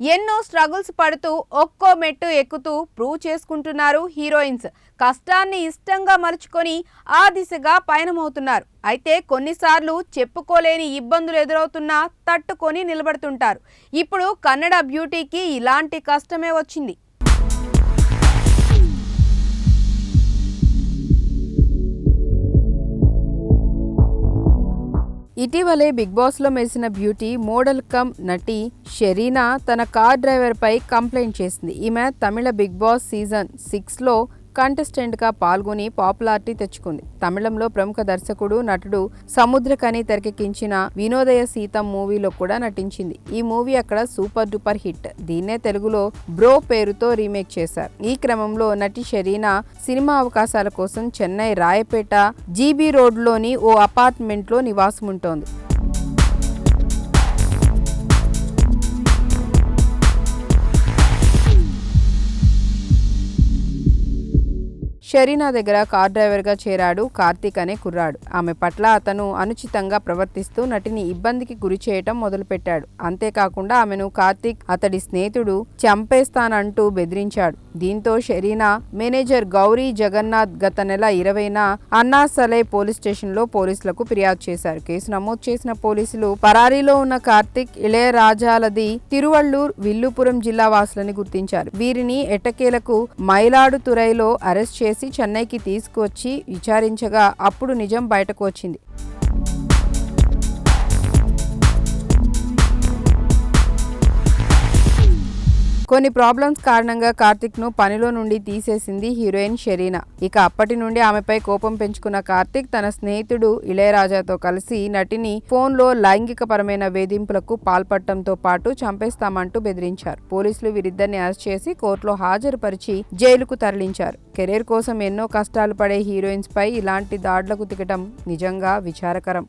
ఎన్నో స్ట్రగుల్స్ పడుతూ ఒక్కో మెట్టు ఎక్కుతూ ప్రూవ్ చేసుకుంటున్నారు హీరోయిన్స్. కష్టాన్ని ఇష్టంగా మలుచుకొని ఆ దిశగా పయనమవుతున్నారు. అయితే కొన్నిసార్లు చెప్పుకోలేని ఇబ్బందులు ఎదురవుతున్నా తట్టుకొని నిలబడుతుంటారు. ఇప్పుడు కన్నడ బ్యూటీకి ఇలాంటి కష్టమే వచ్చింది. ఇటీవలే బిగ్ బాస్లో మెరిసిన బ్యూటీ మోడల్ కమ్ నటి షెరీనా తన కార్ డ్రైవర్ పై కంప్లైంట్ చేసింది. ఈమె తమిళ బిగ్ బాస్ సీజన్ సిక్స్లో కంటెస్టెంట్గా పాల్గొని పాపులారిటీ తెచ్చుకుంది. తమిళంలో ప్రముఖ దర్శకుడు నటుడు సముద్రకని తెరకెక్కించిన వినోదయ సీతం మూవీలో కూడా నటించింది. ఈ మూవీ అక్కడ సూపర్ డూపర్ హిట్. దీన్నే తెలుగులో బ్రో పేరుతో రీమేక్ చేశారు. ఈ క్రమంలో నటి షరీనా సినిమా అవకాశాల కోసం చెన్నై రాయపేట జీబీ రోడ్లోని ఓ అపార్ట్మెంట్లో నివాసం ఉంటోంది షరీనా దగ్గర కార్ డ్రైవర్గా చేరాడు కార్తీక్ అనే కుర్రాడు. ఆమె పట్ల అతను అనుచితంగా ప్రవర్తిస్తూ నటిని ఇబ్బందికి గురి చేయటం మొదలుపెట్టాడు. అంతేకాకుండా ఆమెను కార్తీక్ అతడి స్నేహితుడు చంపేస్తానంటూ బెదిరించాడు. దీంతో షరీనా మేనేజర్ గౌరీ జగన్నాథ్ గత నెల ఇరవైన అన్నాసలై పోలీస్ స్టేషన్లో పోలీసులకు ఫిర్యాదు చేశారు. కేసు నమోదు చేసిన పోలీసులు పరారీలో ఉన్న కార్తీక్ ఇళయరాజాలది తిరువள்ளూర్ విల్లుపురం జిల్లా వాసులని గుర్తించారు. వీరిని ఎట్టకేలకు మైలాడుతురైలో అరెస్ట్ చేసి చెన్నైకి తీసుకువచ్చి విచారించగా అప్పుడు నిజం బయటకు వచ్చింది. కొన్ని ప్రాబ్లమ్స్ కారణంగా కార్తిక్ను పనిలో నుండి తీసేసింది హీరోయిన్ షెరీనా. ఇక అప్పటి నుండి ఆమెపై కోపం పెంచుకున్న కార్తిక్ తన స్నేహితుడు ఇళయరాజాతో కలిసి నటిని ఫోన్లో లైంగికపరమైన వేధింపులకు పాల్పడటంతో పాటు చంపేస్తామంటూ బెదిరించారు. పోలీసులు వీరిద్దరిని అరెస్ట్ చేసి కోర్టులో హాజరుపరిచి జైలుకు తరలించారు. కెరీర్ కోసం ఎన్నో కష్టాలు పడే హీరోయిన్స్ పై ఇలాంటి దాడులకు దిగటం నిజంగా విచారకరం.